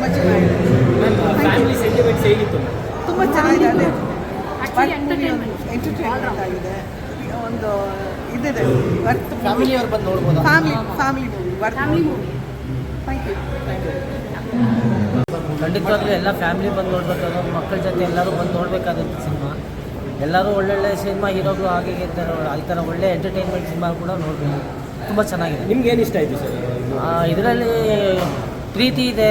ತುಂಬ ಚೆನ್ನಾಗಿದೆ. Family sentiments ಹೇಗಿತ್ತು? ತುಂಬ ಚೆನ್ನಾಗಿದೆ. ಎಂಟರ್ಟೈನ್ಮೆಂಟ್ ಆಗಿದೆ. ಒಂದು ಇದಿದೆ. ವರ್ತ್ ಫ್ಯಾಮಿಲಿ ಅವ್ರು ಬಂದು ನೋಡ್ಬೋದು? Family family movie worth family movie thank you ಖಂಡಿತವಾಗ್ಲೂ ಎಲ್ಲ ಫ್ಯಾಮಿಲಿ ಬಂದು ನೋಡ್ಬೇಕಾದ್ರೆ ಮಕ್ಕಳ ಜೊತೆ ಎಲ್ಲರೂ ಬಂದು ನೋಡಬೇಕಾದಂಥ ಸಿನಿಮಾ. ಎಲ್ಲರೂ ಒಳ್ಳೊಳ್ಳೆ ಸಿನಿಮಾ ಹೀರೋಗಳು ಹಾಗೆ ಹೀಗೆ ಇರ್ತಾರೆ ಈ ಥರ ಒಳ್ಳೆ ಎಂಟರ್ಟೈನ್ಮೆಂಟ್ ಸಿನಿಮಾ ಕೂಡ ನೋಡಬೇಕು ತುಂಬ ಚೆನ್ನಾಗಿದೆ. ನಿಮ್ಗೆ ಏನು ಇಷ್ಟ ಆಯ್ತು ಸರ್? ಇದರಲ್ಲಿ ಪ್ರೀತಿ ಇದೆ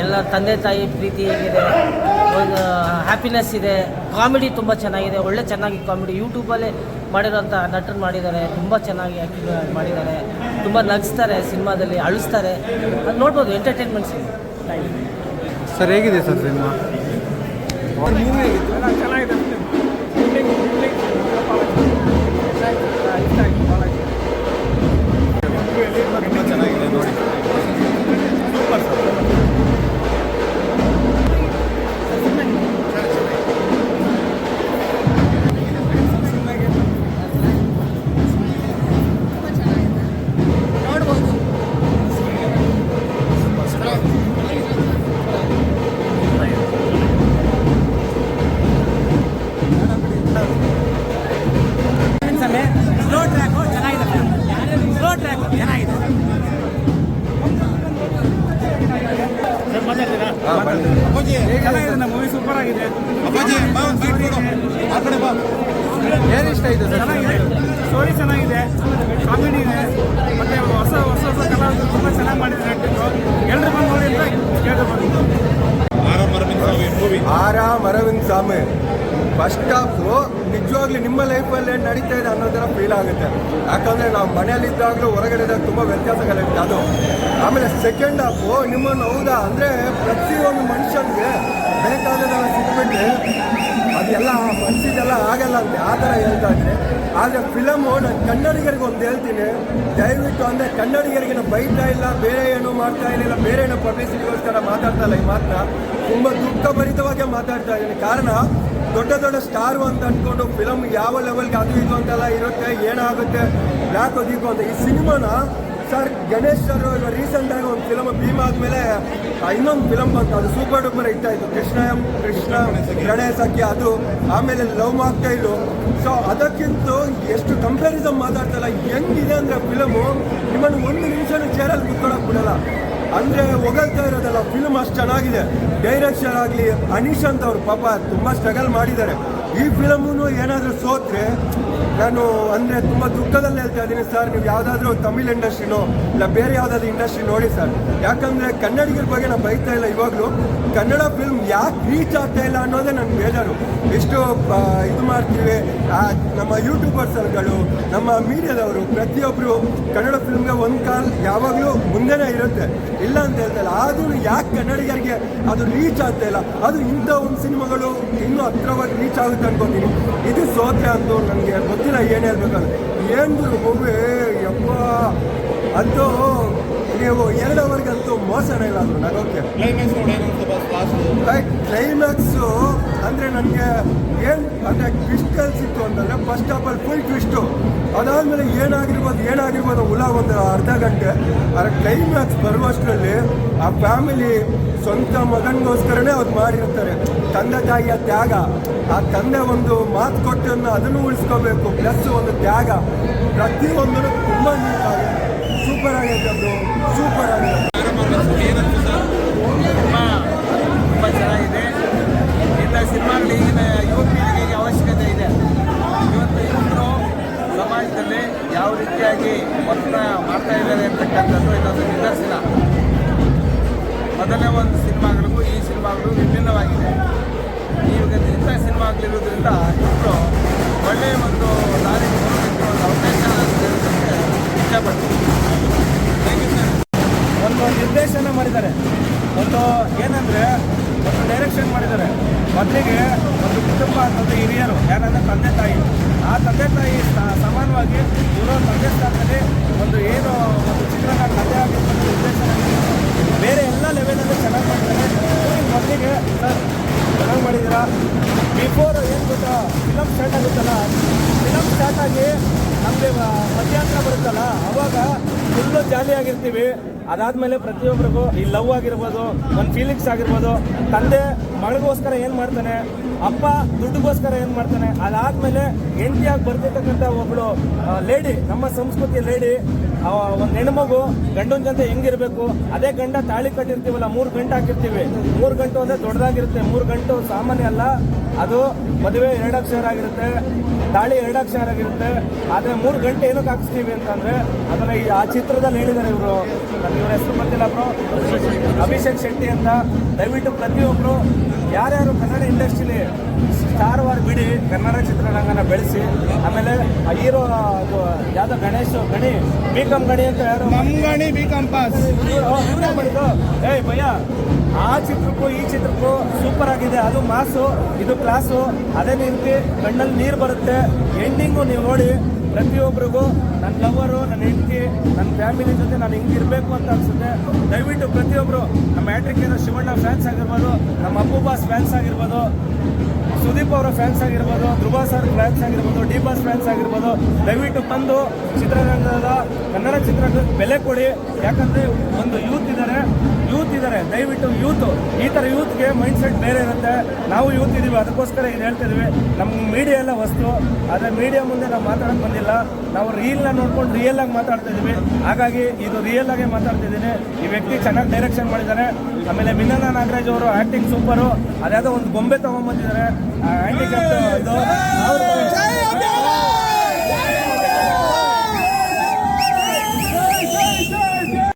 ಎಲ್ಲ ತಂದೆ ತಾಯಿ ಪ್ರೀತಿ ಹೇಗಿದೆ ಒಂದು ಹ್ಯಾಪಿನೆಸ್ ಇದೆ ಕಾಮಿಡಿ ತುಂಬ ಚೆನ್ನಾಗಿದೆ ಒಳ್ಳೆ ಚೆನ್ನಾಗಿ ಕಾಮಿಡಿ ಯೂಟ್ಯೂಬಲ್ಲೇ ಮಾಡಿರೋಂಥ ನಟರು ಮಾಡಿದ್ದಾರೆ ತುಂಬ ಚೆನ್ನಾಗಿ ಆ್ಯಕ್ಟಿಂಗ್ ಮಾಡಿದ್ದಾರೆ ತುಂಬ ನಗಿಸ್ತಾರೆ ಸಿನಿಮಾದಲ್ಲಿ ಅಳಿಸ್ತಾರೆ ಅದು ನೋಡ್ಬೋದು ಎಂಟರ್ಟೈನ್ಮೆಂಟ್ಸ್ ಇದೆ ಸರ್ ಹೇಗಿದೆ ಸರ್ ಸಿನಿಮಾ? ಚೆನ್ನಾಗಿದೆ. ಮೂವಿ ಸೂಪರ್ ಆಗಿದೆ ಅಪ್ಪಾಜಿ ಬಾ ಒಂದು ಬೈಟ್ ಕೊಡು ಆ ಕಡೆ ಬಾ. ಏನು ಇಷ್ಟ ಇದೆ ಸರ್? ಚೆನ್ನಾಗಿದೆ. ಸ್ಟೋರಿ ಚೆನ್ನಾಗಿದೆ. ಕಾಮಿಡಿ ಇದೆ. ಮತ್ತೆ ಹೊಸ ಹೊಸ ಹೊಸ ಕಲಾವಿದರು ತುಂಬ ಚೆನ್ನಾಗಿ ಮಾಡಿದ್ದಾರೆ ಆ್ಯಕ್ಟಿಂಗು ಎಲ್ಲರೂ ಬಂದು ನೋಡಿ ಅಂತ ಅರವಿಂದ್ ಮೂವಿ ಆರಾಮ್ ಅರವಿಂದ್ ಸ್ವಾಮಿ. ಫಸ್ಟ್ ಹಾಫು ನಿಜವಾಗ್ಲೂ ನಿಮ್ಮ ಲೈಫಲ್ಲಿ ನಡೀತಾ ಇದೆ ಅನ್ನೋ ಥರ ಫೀಲ್ ಆಗುತ್ತೆ. ಯಾಕಂದರೆ ನಾವು ಮನೆಯಲ್ಲಿದ್ದಾಗಲೂ ಹೊರಗಡೆ ಇದ್ದಾಗ ತುಂಬ ವ್ಯತ್ಯಾಸಗಳಿರುತ್ತೆ. ಅದು ಆಮೇಲೆ ಸೆಕೆಂಡ್ ಹಾಫು ನಿಮ್ಮನ್ನು ಹೌದಾ? ಅಂದರೆ ಪ್ರತಿಯೊಂದು ಮನುಷ್ಯನಿಗೆ ಬೇಕಾದದೆಲ್ಲ ಸಿಕ್ಬಿಟ್ರೆ ಅದೆಲ್ಲ ಮನಸ್ಸಿದೆಲ್ಲ ಆಗಲ್ಲ ಅಂತ ಆ ಥರ ಹೇಳ್ತಾ ಇದ್ದೀನಿ ಆದರೆ ಫಿಲಮು ನಾನು ಕನ್ನಡಿಗರಿಗೆ ಒಂದು ಹೇಳ್ತೀನಿ. ದಯವಿಟ್ಟು ಅಂದರೆ ಕನ್ನಡಿಗರಿಗೆ ನಾನು ಬೈತಾ ಇಲ್ಲ, ಬೇರೆ ಏನು ಮಾಡ್ತಾ ಇಲ್ಲ ಬೇರೆ ಏನೋ ಪಬ್ಲಿಸಿಟಿಗೋಸ್ಕರ ಮಾತಾಡ್ತಾ ಇಲ್ಲ ಈ ಮಾತ್ರ. ತುಂಬ ದುಃಖಭರಿತವಾಗಿ ಮಾತಾಡ್ತಾ ಇದ್ದೀನಿ. ಕಾರಣ ದೊಡ್ಡ ದೊಡ್ಡ ಸ್ಟಾರು ಅಂತ ಅಂದ್ಕೊಂಡು ಫಿಲಮ್ ಯಾವ ಲೆವೆಲ್ಗೆ ಅದು ಇದು ಅಂತೆಲ್ಲ ಇರುತ್ತೆ, ಏನಾಗುತ್ತೆ, ಯಾಕೋ ಅದೀಕು ಅಂತ. ಈ ಸಿನಿಮಾನ ಸರ್ ಗಣೇಶ್ ಸರ್ ಇವಾಗ ರೀಸೆಂಟಾಗಿ ಒಂದು ಫಿಲಮ್ ಭೀಮ್ ಆದಮೇಲೆ ಇನ್ನೊಂದು ಫಿಲಮ್ ಬಂತು. ಅದು ಸೂಪರ್ ಡೂಪರ್ ಹಿಟ್ ಆಯಿತು. ಕೃಷ್ಣ ಎಂ ಕೃಷ್ಣ ಗಣೇಶಕ್ಕೆ ಅದು, ಆಮೇಲೆ ಲವ್ ಮಾಕ್ಟೈಲು ಸೊ ಅದಕ್ಕಿಂತ ಎಷ್ಟು ಕಂಪ್ಯಾರಿಸಮ್ ಮಾತಾಡ್ತಲ್ಲ ಹೆಂಗಿದೆ ಅಂದರೆ ಫಿಲಮು ನಿಮ್ಮನ್ನು ಒಂದು ನಿಮಿಷನೂ ಚೇರಲ್ಲಿ ಕುತ್ಕೊಳ್ಳೋಕೆ ಬಿಡಲ್ಲ. ಅಂದರೆ ಹೊಗಳ್ತಾ ಇರೋದಲ್ಲ ಫಿಲ್ಮ್ ಅಷ್ಟು ಚೆನ್ನಾಗಿದೆ. ಡೈರೆಕ್ಷನ್ ಆಗಲಿ ಅನೀಶ್ ಅಂತ ಅವ್ರು ಪಾಪ ತುಂಬ ಸ್ಟ್ರಗಲ್ ಮಾಡಿದ್ದಾರೆ. ಈ ಫಿಲಮು ಏನಾದರೂ ಸೋತ್ರೆ, ನಾನು ಅಂದರೆ ತುಂಬ ದುಃಖದಲ್ಲಿ ಹೇಳ್ತಾ ಇದ್ದೀನಿ ಸರ್, ನೀವು ಯಾವುದಾದ್ರೂ ತಮಿಳ್ ಇಂಡಸ್ಟ್ರಿನೋ ಇಲ್ಲ ಬೇರೆ ಯಾವುದಾದ್ರೂ ಇಂಡಸ್ಟ್ರಿ ನೋಡಿ ಸರ್. ಯಾಕಂದರೆ ಕನ್ನಡಿಗರ ಬಗ್ಗೆ ನಾನು ಬೈತಾ ಇಲ್ಲ ಇವಾಗಲೂ. ಕನ್ನಡ ಫಿಲ್ಮ್ ಯಾಕೆ ರೀಚ್ ಆಗ್ತಾ ಇಲ್ಲ ಅನ್ನೋದೇ ನನ್ನ ಬೇಜಾರು. ಎಷ್ಟು ಇದು ಮಾಡ್ತೀವಿ ನಮ್ಮ ಯೂಟ್ಯೂಬರ್ಸ್ಗಳು ನಮ್ಮ ಮೀಡಿಯಾದವರು ಪ್ರತಿಯೊಬ್ಬರು ಕನ್ನಡ ಫಿಲ್ಮ್ಗೆ ಒಂದು ಕಾಲ್ ಯಾವಾಗಲೂ ಮುಂದೆನೇ ಇರುತ್ತೆ. ಇಲ್ಲ ಅಂತ ಹೇಳ್ತಾ ಇಲ್ಲ. ಆದರೂ ಯಾಕೆ ಕನ್ನಡಿಗರಿಗೆ ಅದು ರೀಚ್ ಆಗ್ತಾ ಇಲ್ಲ? ಅದು ಇಂಥ ಒಂದು ಸಿನಿಮಾಗಳು ಇನ್ನೂ ಹತ್ರವಾಗಿ ರೀಚ್ ಆಗುತ್ತೆ ಅನ್ಕೋತೀನಿ. ಇದು ಸೋತ್ರೆ ಅಂತೂ ನನಗೆ ಗೊತ್ತಿಲ್ಲ ಏನು ಹೇಳ್ಬೇಕಂದ್ರೆ ಏನು ಮೂವಿ ಯಪ್ಪ ಅಂತೂ ನೀವು ಎರಡು ಅವರ್ಗಂತೂ ಮೋಸನೇ ಇಲ್ಲ ಅದು ನಗೋಕೆ ಕ್ಲೈಮ್ಯಾಕ್ಸ್ ಕ್ಲೈಮ್ಯಾಕ್ಸು ಅಂದರೆ ನನಗೆ ಏನು ಅಂದರೆ ಟ್ವಿಸ್ಟ್ ಸಿಕ್ತು ಅಂತಂದರೆ first of all full twist ಅದಾದಮೇಲೆ ಏನಾಗಿರ್ಬೋದು ಏನಾಗಿರ್ಬೋದು ಹುಳ ಒಂದು ಅರ್ಧ ಗಂಟೆ ಆದರೆ ಕ್ಲೈಮ್ಯಾಕ್ಸ್ ಬರುವಷ್ಟರಲ್ಲಿ ಆ ಫ್ಯಾಮಿಲಿ ಸ್ವಂತ ಮಗನಿಗೋಸ್ಕರನೇ ಅವ್ರು ಮಾಡಿರ್ತಾರೆ. ತಂದೆ ತಾಯಿಯ ತ್ಯಾಗ, ಆ ತಂದೆ ಒಂದು ಮಾತು ಕೊಟ್ಟನ್ನು ಅದನ್ನು ಉಳಿಸ್ಕೋಬೇಕು ಪ್ಲಸ್ ಒಂದು ತ್ಯಾಗ. ಪ್ರತಿಯೊಂದನ್ನು ತುಂಬ ಸೂಪರ್ ಆಗೈತೆ ಅದು ಸೂಪರ್ ಆಗಿದೆ ಇದ್ದಾರೆ ಅಂತಕ್ಕಂಥದ್ದು ಇದೊಂದು ನಿದರ್ಶನ ಮೊದಲನೇ ಒಂದು ಸಿನಿಮಾಗಳಿಗೂ ಈ ಸಿನಿಮಾಗಳು ವಿಭಿನ್ನವಾಗಿದೆ. ಈಗ ಇಂಥ ಸಿನಿಮಾಗಳಿರೋದ್ರಿಂದ ಇಬ್ಬರು ಒಳ್ಳೆಯ ಒಂದು ದಾರಿಗೆ ಒಂದು ಅವಕಾಶ ಅಂತ ಹೇಳೋದಕ್ಕೆ ಇಷ್ಟಪಡ್ತೀನಿ. ಒಂದು ನಿರ್ದೇಶನ ಮಾಡಿದ್ದಾರೆ. ಒಂದು ಏನಂದರೆ, ಒಂದು ಡೈರೆಕ್ಷನ್ ಮಾಡಿದ್ದಾರೆ. ಮೊದಲಿಗೆ ಒಂದು ಕುಟುಂಬ ಅಂತಂದ್ರೆ ಹಿರಿಯರು ಯಾರಂದ್ರೆ ತಂದೆ ತಾಯಿ. ಆ ತಂದೆ ತಾಯಿ ಸಮಾನವಾಗಿ ಇರೋ ತಂದೆ ಒಂದು ಏನು ಒಂದು ಚಿತ್ರಣ ಕಥೆ ಆಗಿರ್ಬೋದು ನಿರ್ದೇಶನ ಆಗಿರ್ಬೋದು, ಬೇರೆ ಎಲ್ಲ ಲೆವೆಲಲ್ಲೂ ಚೆನ್ನಾಗಿ ಮಾಡಿದ್ದಾರೆ ಇವ್ರಿಗೆ ಮೊದಲಿಗೆ ಸರ್ ಚೆನ್ನಾಗಿ ಮಾಡಿದ್ದೀರಾ ಬಿಫೋರ್ ಏನು ಗೊತ್ತಾ ಫಿಲಮ್ ಸ್ಟಾರ್ಟ್ ಆಗುತ್ತಲ್ಲ ಫಿಲಮ್ ಸ್ಟಾರ್ಟ್ ಆಗಿ ನಮಗೆ ಮಧ್ಯಾಹ್ನ ಬರುತ್ತಲ್ಲ, ಅವಾಗ ಫುಲ್ಲು ಜಾಲಿಯಾಗಿರ್ತೀವಿ. ಅದಾದ್ಮೇಲೆ ಪ್ರತಿಯೊಬ್ಬರಿಗೂ ಈ ಲವ್ ಆಗಿರ್ಬೋದು, ಒಂದು ಫೀಲಿಂಗ್ಸ್ ಆಗಿರ್ಬೋದು, ತಂದೆ ಮಗಳಿಗೋಸ್ಕರ ಏನು ಮಾಡ್ತಾನೆ, ಅಪ್ಪ ದುಡ್ಡಿಗೋಸ್ಕರ ಏನು ಮಾಡ್ತಾನೆ, ಅದಾದಮೇಲೆ ಹೆಂಡತಿಯಾಗಿ ಬರ್ತಿರ್ತಕ್ಕಂಥ ಒಬ್ಬಳು ಲೇಡಿ ನಮ್ಮ ಸಂಸ್ಕೃತಿ ಲೇಡಿ ಒಂದು ಹೆಣ್ಮಗು ಗಂಡನ ಜೊತೆ ಹೆಂಗಿರಬೇಕು, ಅದೇ ಗಂಡ ತಾಳಿ ಕಟ್ಟಿರ್ತೀವಲ್ಲ, ಮೂರು ಗಂಟೆ ಹಾಕಿರ್ತೀವಿ. ಮೂರು ಗಂಟು ಅಂದರೆ ದೊಡ್ಡದಾಗಿರುತ್ತೆ, ಮೂರು ಗಂಟು ಸಾಮಾನ್ಯ ಅಲ್ಲ, ಅದು ಮದುವೆ ಎರಡು ಅಕ್ಷರ ಆಗಿರುತ್ತೆ ತಾಳಿ ಎರಡು ಅಕ್ಷರ ಆಗಿರುತ್ತೆ ಆದರೆ ಮೂರು ಗಂಟೆ ಏನಕ್ಕೆ ಹಾಕಿಸ್ತೀವಿ ಅಂತಂದರೆ ಅದನ್ನು ಈ ಆ ಚಿತ್ರದಲ್ಲಿ ಹೇಳಿದ್ದಾರೆ ಇವರು ಇವ್ರ ಹೆಸರು ಬರ್ತಿಲ್ಲ ಬ್ರೋ ಅಭಿಷೇಕ್ ಶೆಟ್ಟಿ ಅಂತ ದಯವಿಟ್ಟು ಪ್ರತಿಯೊಬ್ಬರು ಯಾರ್ಯಾರು ಕನ್ನಡ ಇಂಡಸ್ಟ್ರಿಲಿ ಸ್ಟಾರ್ ವಾರ್ ಬಿಡಿ ಕನ್ನಡ ಚಿತ್ರರಂಗನ ಬೆಳೆಸಿ ಆಮೇಲೆ ಹೀರೋ ಅದು ಯಾವ್ದೋ ಗಣೇಶ್ ಗಣಿ ಬಿ ಕಾಮ್ ಗಣಿ ಅಂತ ಯಾರು? ಮಂಗಣಿ ಬಿ ಕಂಪಾಸ್ ಇವರೇ ಮಾಡಿದ್ದು? ಏಯ್ ಭಯ್ಯ ಆ ಚಿತ್ರಕ್ಕೂ ಈ ಚಿತ್ರಕ್ಕೂ ಸೂಪರ್ ಆಗಿದೆ. ಅದು ಮಾಸು ಇದು ಕ್ಲಾಸು ಅದೇ ರೀತಿ ಕಣ್ಣಲ್ಲಿ ನೀರು ಬರುತ್ತೆ. ಎಂಡಿಂಗು ನೀವು ನೋಡಿ. ಪ್ರತಿಯೊಬ್ಬರಿಗೂ ನನ್ನ ಲವರು ನನ್ನ ಹೆಂಡತಿ ನನ್ನ ಫ್ಯಾಮಿಲಿ ಜೊತೆ ನಾನು ಹಿಂಗಿರ್ಬೇಕು ಅಂತ ಅನಿಸುತ್ತೆ. ದಯವಿಟ್ಟು ಪ್ರತಿಯೊಬ್ಬರು ನಮ್ಮ ಮ್ಯಾಟ್ರಿಕ್ ಏನೋ ಶಿವಣ್ಣ ಫ್ಯಾನ್ಸ್ ಆಗಿರ್ಬೋದು, ನಮ್ಮ ಅಪ್ಪು ಬಾಸ್ ಫ್ಯಾನ್ಸ್ ಆಗಿರ್ಬೋದು, ಸುದೀಪ್ ಅವರ ಫ್ಯಾನ್ಸ್ ಆಗಿರ್ಬೋದು, ಧ್ರುವ ಸರ್ ಫ್ಯಾನ್ಸ್ ಆಗಿರ್ಬೋದು ಡಿ ಬಾಸ್ ಫ್ಯಾನ್ಸ್ ಆಗಿರ್ಬೋದು, ದಯವಿಟ್ಟು ಬಂದು ಚಿತ್ರರಂಗದ ಕನ್ನಡ ಚಿತ್ರಕ್ಕೆ ಬೆಲೆ ಕೊಡಿ. ಯಾಕಂದರೆ ಒಂದು ಯೂತ್ ಇದ್ದಾರೆ ಯೂತ್ ಇದ್ದಾರೆ ದಯವಿಟ್ಟು ಯೂತ್, ಈ ಥರ ಯೂತ್ಗೆ ಮೈಂಡ್ ಸೆಟ್ ಬೇರೆ ಇರುತ್ತೆ. ನಾವು ಯೂತ್ ಇದೀವಿ, ಅದಕ್ಕೋಸ್ಕರ ಇದು ಹೇಳ್ತಾ ಇದೀವಿ. ನಮ್ಮ ಮೀಡಿಯಾ ಎಲ್ಲ ವಸ್ತು, ಆದರೆ ಮೀಡಿಯಾ ಮುಂದೆ ನಾವು ಮಾತಾಡೋಕೆ ಬಂದಿಲ್ಲ. ನಾವು ರೀಲ್ನ ನೋಡ್ಕೊಂಡು ರಿಯಲ್ ಆಗಿ ಮಾತಾಡ್ತಾ ಇದೀವಿ. ಹಾಗಾಗಿ ಇದು ರಿಯಲ್ ಆಗೇ ಮಾತಾಡ್ತಾ ಇದ್ದೀನಿ ಈ ವ್ಯಕ್ತಿ ಚೆನ್ನಾಗಿ ಡೈರೆಕ್ಷನ್ ಮಾಡಿದ್ದಾರೆ ಆಮೇಲೆ ಮಿನನ ನಾಗರಾಜ್ ಅವರು ಆಕ್ಟಿಂಗ್ ಸೂಪರು ಅದ್ಯಾವುದೋ ಒಂದು ಗೊಂಬೆ ತಗೊಂಡ್ಬಂದಿದ್ದಾರೆ ಹ್ಯಾಂಡಿಕ್ಯಾಪ್ಟ್ ಇದು.